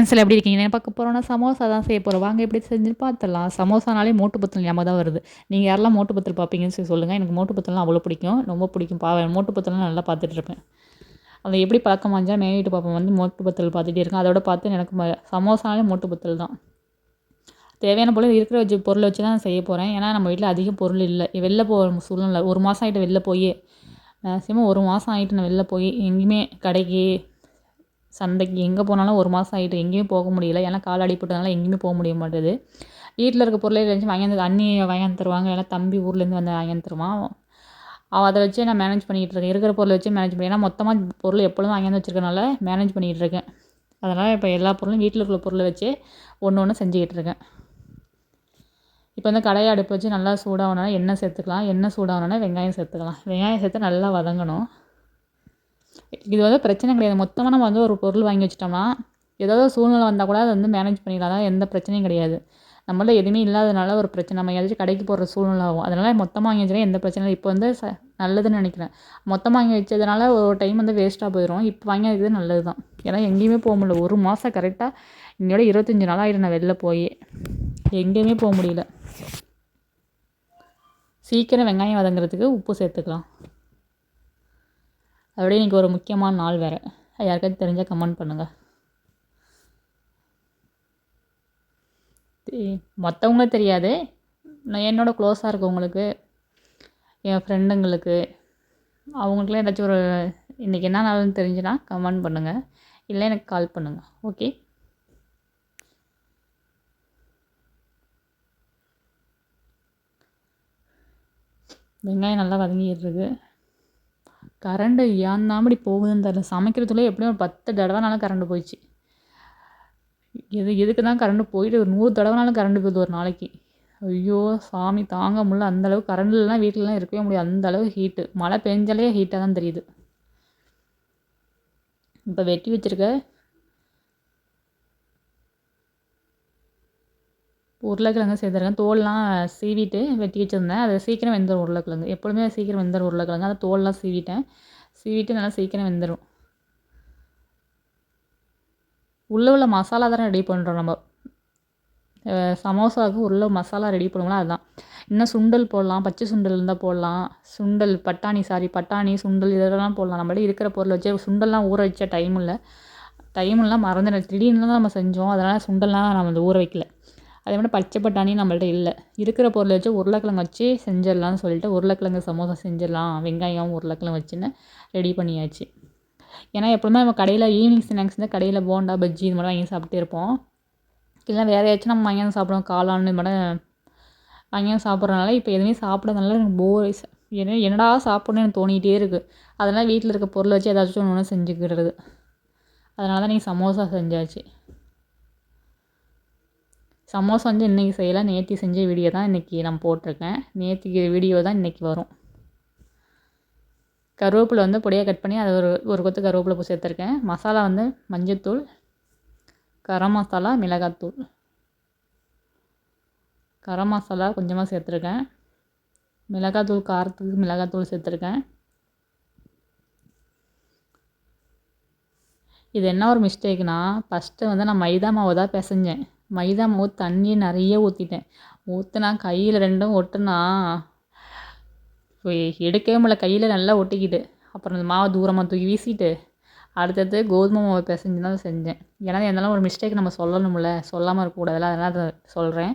ஃப்ரெண்ட்ஸில் எப்படி இருக்கீங்க? என்ன பார்க்க போகிறோன்னா சமோசா தான் செய்ய போகிறோம் வாங்க எப்படி செஞ்சு பார்த்துடலாம் சமோசானாலே மோட்டு பத்தல் ஞாபகம் தான் வருது. நீங்கள் யாரெல்லாம் மோட்டு பத்தல் பார்ப்பீங்கன்னு சொல்லி சொல்லுங்கள் எனக்கு மோட்டு பத்தலாம் அவ்வளோ பிடிக்கும். ரொம்ப பிடிக்கும். பா மோட்டு பத்தலாம் நல்லா பார்த்துட்டு இருப்பேன். அதை எப்படி பழக்கம் வாஞ்சால் மேனிட்டு பார்ப்பேன் வந்து மோட்டு பத்தல் பார்த்துட்டே இருக்கேன் அதோட பார்த்து எனக்கு ம சமோசானாலே மோட்டு பத்தல் தான். தேவையான பொருள் இருக்கிற வச்சு பொருளை வச்சு தான் செய்ய போகிறேன் ஏன்னா நம்ம வீட்டில் அதிக பொருள் இல்லை. வெளில போகிற சூழ்நிலை ஒரு மாதம் ஆகிட்டு வெளில போய் மேக்ஸிமம் ஒரு மாதம் ஆகிட்டு நான் வெளில போய் எங்கேயுமே கடைக்கு சந்தைக்கு எங்கே போனாலும் ஒரு மாதம் ஆகிட்டு எங்கேயும் போக முடியல. ஏன்னா கால் அடிப்பட்டதுனால எங்கேயுமே போக முடிய மாட்டேது. வீட்டில் இருக்க பொருளை இருந்துச்சு வாங்கியாந்து அண்ணி வாங்கியாந்து தருவாங்க. இல்லைனா தம்பி ஊர்லேருந்து வந்து வாங்கியாந்து தருவான். அவள் அதை வச்சு நான் மேனேஜ் பண்ணிகிட்டு இருக்கேன். இருக்கிற பொருளை வச்சு மேனேஜ் பண்ணி ஏன்னா மொத்தமாக பொருள் எப்பொழுதும் வாங்கியாந்து வச்சுருக்கனால மேனேஜ் பண்ணிகிட்டு இருக்கேன். அதனால் இப்போ எல்லா பொருளும் வீட்டில் இருக்கிற பொருளை வச்சு ஒன்று ஒன்று செஞ்சுக்கிட்டு இருக்கேன். இப்போ வந்து கடையை அடுப்பு வச்சு நல்லா சூடாகணும்னா எண்ணெய் சேர்த்துக்கலாம். எண்ணெய் சூடாகணும்னா வெங்காயம் சேர்த்துக்கலாம். வெங்காயம் சேர்த்து நல்லா வதங்கணும். இது வந்து பிரச்சனை கிடையாது. மொத்தமாக நம்ம வந்து ஒரு பொருள் வாங்கி வச்சிட்டோம்னா ஏதாவது சூழ்நிலை வந்தால் கூட அதை வந்து மேனேஜ் பண்ணிடலாம். அதான் எந்த பிரச்சனையும் கிடையாது. நம்மளால் எதுவுமே இல்லாதனால ஒரு பிரச்சனை. நம்ம ஏதாச்சும் கடைக்கு போகிற சூழ்நிலை ஆகும். அதனால் மொத்தமாக வாங்கி வச்சுனா எந்த பிரச்சனையும் இப்போ வந்து ச நல்லதுன்னு நினைக்கிறேன். மொத்தமாக வாங்கி வச்சதுனால ஒரு டைம் வந்து வேஸ்ட்டாக போயிடும் இப்போ வாங்கி வைக்கிறது நல்லது தான் ஏன்னா எங்கேயுமே போக முடியல. ஒரு மாதம் கரெக்டாக இங்கேயோட இருபத்தஞ்சி நாள் ஆகிடும் நான் வெளில போய். எங்கேயுமே போக முடியல. சீக்கிரம் வெங்காயம் வதங்குறதுக்கு உப்பு சேர்த்துக்கலாம். அதோட இன்றைக்கி ஒரு முக்கியமான நாள் வேறு. யாருக்காச்சும் தெரிஞ்சால் கமெண்ட் பண்ணுங்கள் மற்றவங்களும் தெரியாது. நான் என்னோடய க்ளோஸாக இருக்கவங்களுக்கு என் ஃப்ரெண்டுங்களுக்கு அவங்களுக்குலாம் ஏதாச்சும் ஒரு இன்றைக்கி என்ன நாள்னு தெரிஞ்சுன்னா கமெண்ட் பண்ணுங்கள் இல்லை எனக்கு கால் பண்ணுங்கள் ஓகே வெங்காயம் நல்லா வதங்கிடுறது கரண்டு ஏன் இப்படி போகுதுன்னு தெரில சமைக்கிறதுக்குள்ளே எப்படியும் ஒரு பத்து தடவைனாலும் கரண்டு போயிடுச்சு. எது எதுக்கு தான் கரண்டு போயிட்டு ஒரு நூறு தடவைனாலும் கரண்டு போகுது ஒரு நாளைக்கு. ஐயோ சாமி தாங்க முடியல. அந்தளவு கரண்ட் இல்லைனா வீட்டிலலாம் இருக்கவே முடியாது. அந்தளவு ஹீட்டு மழை பெஞ்சாலே ஹீட்டாக தான் தெரியுது. இப்போ வெட்டி வச்சுருக்க உருளைக்கிழங்கு சேர்த்துருக்கேன் தோல்லாம் சீவிட்டு வெட்டி வச்சுருந்தேன். அது சீக்கிரம் வெந்துடும் உருளைக்கிழங்கு. எப்பொழுதுமே சீக்கிரம் வெந்துடும் உருளைக்கிழங்கு. அதை தோல்லாம் சீவிட்டேன். சீவிட்டு நல்லா சீக்கிரம் வெந்துடும் உள்ளே உள்ள மசாலா தானே ரெடி பண்ணுறோம் நம்ம. சமோசாவுக்கு உள்ள மசாலா ரெடி பண்ணுவோம்ல அதுதான். இன்னும் சுண்டல் போடலாம் பச்சை சுண்டல் இருந்தால் போடலாம். சுண்டல் பட்டாணி சாரி பட்டாணி சுண்டல் இதெல்லாம் போடலாம். நம்மளே இருக்கிற பொருளை வச்சு சுண்டல்லாம் ஊற வச்ச டைம் இல்லை. டைம்லாம் மறந்துடும் திடீர்னு தான் நம்ம செஞ்சோம். அதனால் சுண்டல்லாம் நம்ம ஊற வைக்கல. அதே மாதிரி பச்சை பட்டாணி நம்மள்ட்ட இல்லை. இருக்கிற பொருளை வச்சு உருளைக்கிழங்கு வச்சு செஞ்சிடலாம்னு சொல்லிட்டு உருளைக்கிழங்கு சமோசா செஞ்சிடலாம். வெங்காயம் உருளைக்கிழங்கு வச்சுன்னு ரெடி பண்ணியாச்சு. ஏன்னா எப்பவுமே நம்ம கடையில் ஈவினிங் ஸ்நாக்ஸ் கடையில் போண்டா பஜ்ஜி இது மாதிரி வாங்கி சாப்பிட்டே இருப்போம். இல்லைனா வேறு ஏதாச்சும் நம்ம வாங்கியாந்து சாப்பிடுவோம். காளான் இது மாதிரி வாங்கியாந்து சாப்பிட்றதுனால இப்போ எதுவுமே சாப்பிட்றதுனால எனக்கு போர் என்ன என்னடா சாப்பிட்ணுன்னு எனக்கு தோணிகிட்டே இருக்குது அதனால் வீட்டில் இருக்க பொருளை வச்சு ஏதாச்சும் ஒன்று ஒன்று செஞ்சுக்கிறது. அதனால தான் நீங்கள் சமோசா செஞ்சாச்சு. சமோசா வந்து இன்றைக்கி செய்யலை. நேற்று செஞ்ச வீடியோ தான் இன்றைக்கி நான் போட்டிருக்கேன். நேற்றுக்கு வீடியோ தான் இன்றைக்கி வரும். கருவேப்பிலை வந்து பொடியாக கட் பண்ணி அதை ஒரு ஒரு கொத்து கருவேப்பிலை பூ சேர்த்துருக்கேன். மசாலா வந்து மஞ்சத்தூள் கரம் மசாலா மிளகாத்தூள். கரம் மசாலா கொஞ்சமாக சேர்த்துருக்கேன். மிளகாத்தூள் காரத்துக்கு மிளகாத்தூள் சேர்த்துருக்கேன். இது என்ன ஒரு மிஸ்டேக்னா ஃபஸ்ட்டு வந்து நான் மைதா மாவு தான் பிசைஞ்சேன். மைதா மாவு தண்ணியை நிறைய ஊற்றிட்டேன் ஊற்றினா கையில் ரெண்டும் ஒட்டுனா எடுக்கவே முடியல. கையில் நல்லா ஒட்டிக்கிட்டு. அப்புறம் அந்த மாவை தூரமாக தூக்கி வீசிட்டு அடுத்தது கோதுமை மாவை பிசைஞ்சு தான் செஞ்சேன். ஏன்னா இருந்தாலும் ஒரு மிஸ்டேக் நம்ம சொல்லணும்ல. சொல்லாமல் இருக்கக்கூடாதுல்ல. அதனால் அதை சொல்கிறேன்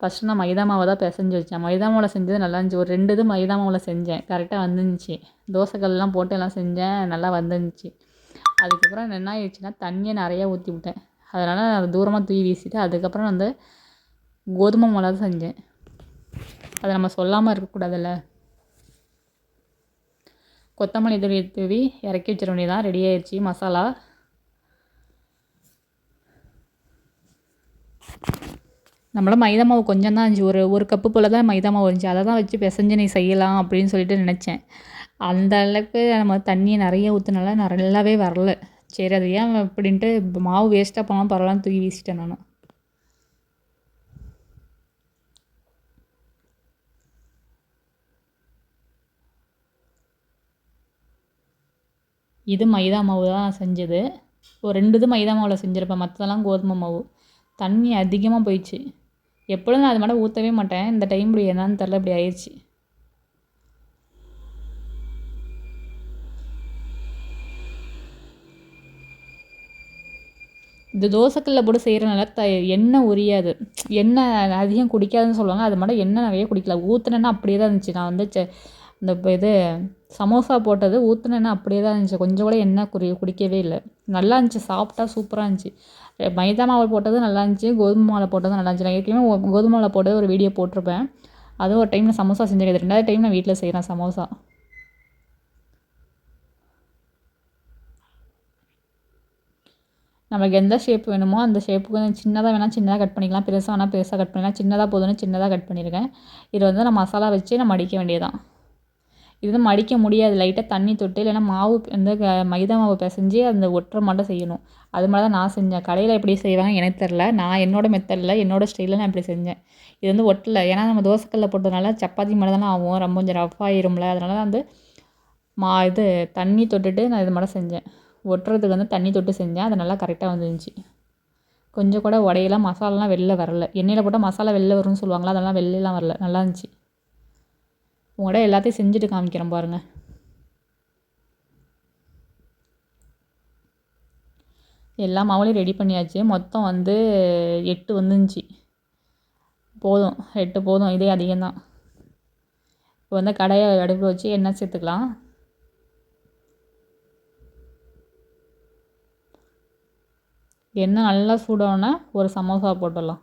ஃபஸ்ட்டு நான் மைதா மாவை தான் பிசைஞ்சு வச்சேன். மைதா மாவில் செஞ்சது நல்லா இருந்துச்சு. ஒரு ரெண்டு இது மைதா மாவில் செஞ்சேன். கரெக்டாக வந்துருந்துச்சு. தோசைக்கல்லாம் போட்டு எல்லாம் செஞ்சேன். நல்லா வந்துருந்துச்சு. அதுக்கப்புறம் என்ன ஆயிடுச்சுன்னா தண்ணியை நிறையா ஊற்றி விட்டேன் அதனால் அதை தூரமாக தூக்கி வீசிட்டு அதுக்கப்புறம் வந்து கோதுமை மிளகா செஞ்சேன். அதை நம்ம சொல்லாமல் இருக்கக்கூடாதுல்ல. கொத்தமல்லி தூவி தூவி இறக்கி வச்சிட வேண்டியதான் ரெடி ஆயிடுச்சு மசாலா. நம்மளும் மைதா மாவு கொஞ்சம் தான் இருந்துச்சு. ஒரு ஒரு கப்பு போல் தான் மைதா மாவு இருந்துச்சு. அதை தான் வச்சு பிசைஞ்சு நீ செய்யலாம் அப்படின்னு சொல்லிட்டு நினச்சேன். அந்த அளவுக்கு நம்ம தண்ணியை நிறைய ஊற்றுனால நல்லாவே வரல. சரி அது ஏன் அப்படின்ட்டு மாவு வேஸ்ட்டாக போனாலும் பரவாயில்லன்னு தூக்கி வீசிட்டேன் நான். இது மைதா மாவு தான் செஞ்சது. ஒரு ரெண்டு இது மைதா மாவில் செஞ்சுருப்பேன். மற்றதெல்லாம் கோதுமை மாவு. தண்ணி அதிகமாக போயிடுச்சு. எப்பொழுதும் நான் அது மட்டும் ஊற்றவே மாட்டேன். இந்த டைம் இப்படி என்னன்னு தெரில இப்படி ஆயிடுச்சு இந்த தோசைக்கல்லில் போட்டு செய்கிறனால த எண்ணெய் உரியாது. எண்ணெய் அதிகம் குடிக்காதுன்னு சொல்லுவாங்க. அது மட்டும் எண்ணெய் நிறைய குடிக்கல. ஊற்றுனேன்னா அப்படியே தான் இருந்துச்சு. நான் வந்து செ இந்த இப்போ இது சமோசா போட்டது ஊற்றுனேன்னா அப்படியே தான் இருந்துச்சு. கொஞ்சம் கூட எண்ணெய் குறி குடிக்கவே இல்லை. நல்லா இருந்துச்சு. சாப்பிட்டா சூப்பராக இருந்துச்சு. மைதா மாவு போட்டது நல்லா இருந்துச்சு. கோதுமை மாவில் போட்டதும் நல்லா இருந்துச்சு. நான் ஏற்கனவே கோதுமை மாவில் போட்டது ஒரு வீடியோ போட்டிருப்பேன். அதுவும் ஒரு டைம் நான் சமோசா செஞ்சது ரெண்டாவது டைம் நான் வீட்டில் செய்கிறேன் சமோசா. நமக்கு எந்த ஷேப் வேணுமோ அந்த ஷேப்புக்கு வந்து சின்னதாக வேணால் சின்னதாக கட் பண்ணிக்கலாம். பெருசாக வேணால் பெருசாக கட் பண்ணிக்கலாம். சின்னதாக போதும்னு சின்னதாக கட் பண்ணியிருக்கேன் இது வந்து நான் மசாலா வச்சு நான் மடிக்க வேண்டியதான் இது வந்து மடிக்க முடியாது. லைட்டாக தண்ணி தொட்டு இல்லைன்னா மாவு வந்து மைதா மாவு பிசைஞ்சு அந்த ஒட்டுற மட்டும் செய்யணும். அது மாதிரி தான் நான் செஞ்சேன். கடையில் எப்படி செய்வாங்க எனக்கு தெரில நான் என்னோடய மெத்தடில் என்னோடய ஸ்டைலில் நான் இப்படி செஞ்சேன். இது வந்து ஒட்டலை. ஏன்னா நம்ம தோசைக்கல்ல போட்டதுனால சப்பாத்தி மாதிரி தானே ஆகும். ரொம்ப கொஞ்சம் ரஃப் ஆயிரும்ல. அதனால தான் வந்து மா இது தண்ணி தொட்டுட்டு நான் இது மட்டும் செஞ்சேன். ஒட்டுறதுக்கு வந்து தண்ணி தொட்டு செஞ்சேன். அது நல்லா கரெக்டாக வந்துருந்துச்சு. கொஞ்சம் கூட உடையல மசாலாலாம் வெளில வரல. எண்ணெயில் போட்டால் மசாலா வெளில வரும்னு சொல்லுவாங்களா அதெல்லாம் வெளிலலாம் வரல. நல்லா இருந்துச்சு. உங்களோட எல்லாத்தையும் செஞ்சுட்டு காமிக்கிறேன் பாருங்கள் எல்லா மாவுலையும் ரெடி பண்ணியாச்சு. மொத்தம் வந்து எட்டு வந்துருந்துச்சு. போதும். எட்டு போதும். இதே அதிகம்தான். இப்போ வந்து கடையை அடுப்பில் வச்சு எண்ணெய் சேர்த்துக்கலாம். எண்ணெய் நல்லா சூடான ஒரு சமோசா போட்டுடலாம்.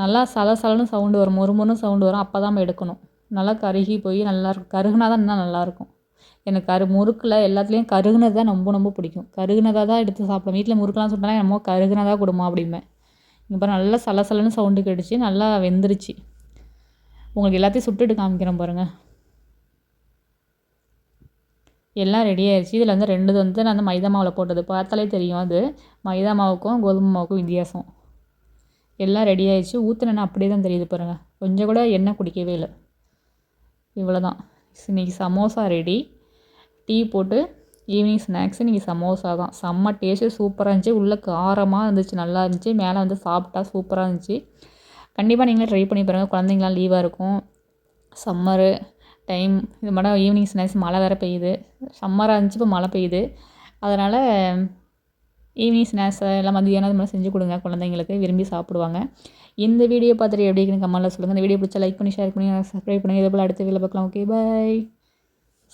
நல்லா சலசலன்னு சவுண்டு வரும் மொறு மொறுன்னு சவுண்டு வரும் அப்போ தான் எடுக்கணும். நல்லா கருகி போய் நல்லா இருக்கும். கருகுனா தான் இன்னும் நல்லாயிருக்கும் எனக்கு கரு முறுக்கில் எல்லாத்துலேயும் கருகுனது தான் ரொம்ப ரொம்ப பிடிக்கும். கருகுனதாக தான் எடுத்து சாப்பிடுவேன். வீட்டில் முறுக்கெலாம் சுட்டாலே என்னமோ கருகுனதாக கொடுமா அப்படிம்பேன். இங்கே பாரு நல்லா சலசலன்னு சவுண்டு கேட்டுச்சு நல்லா வெந்துருச்சு. உங்களுக்கு எல்லாத்தையும் சுட்டுட்டு காமிக்கிறேன் பாருங்கள் எல்லாம் ரெடி ஆயிடுச்சு இதில் வந்து ரெண்டு வந்து நான் வந்து மைதா மாவில் போட்டது. பார்த்தாலே தெரியும் அது. மைதா மாவுக்கும் கோதுமை மாவுக்கும் வித்தியாசம். எல்லாம் ரெடி ஆயிடுச்சு ஊற்றுனா அப்படியே தான் தெரியுது பாருங்கள் கொஞ்சம் கூட எண்ணெய் குடிக்கவே இல்லை. இவ்வளோ தான் இன்றைக்கி சமோசா ரெடி டீ போட்டு ஈவினிங் ஸ்நாக்ஸு இன்றைக்கி சமோசா தான். செம்ம டேஸ்ட்டு சூப்பராக இருந்துச்சு. உள்ளே காரமாக இருந்துச்சு. நல்லா இருந்துச்சு. மேலே வந்து சாப்பிட்டா சூப்பராக இருந்துச்சு. கண்டிப்பாக நீங்களே ட்ரை பண்ணி பாருங்கள் குழந்தைங்களாம் லீவாக இருக்கும். சம்மரு டைம் இது மட்டும் ஈவினிங் ஸ்நாக்ஸ் மழை வேறு பெய்யுது. சம்மராக இருந்துச்சு இப்போ மழை பெய்யுது. அதனால் ஈவினிங் ஸ்நாக்ஸ் எல்லாம் மதியானம் இது மாதிரி செஞ்சு கொடுங்க குழந்தைங்களுக்கு விரும்பி சாப்பிடுவாங்க. இந்த வீடியோ பார்த்துட்டு எப்படி இருக்குன்னு கமெண்ட்டில் சொல்லுங்கள் இந்த வீடியோ பிடிச்சா லைக் பண்ணி ஷேர் பண்ணி சப்ஸ்கிரைப் பண்ணி இதே போல் அடுத்த வீடியோ பார்க்கலாம். ஓகே பாய்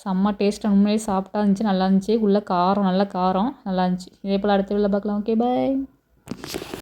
செம்ம டேஸ்ட் உண்மையிலே சாப்பிட்டா இருந்துச்சு நல்லா இருந்துச்சு. உள்ளே காரம் நல்ல காரம் நல்லா இருந்துச்சு. இதே போல் அடுத்த வீடியோ பார்க்கலாம். Okay bye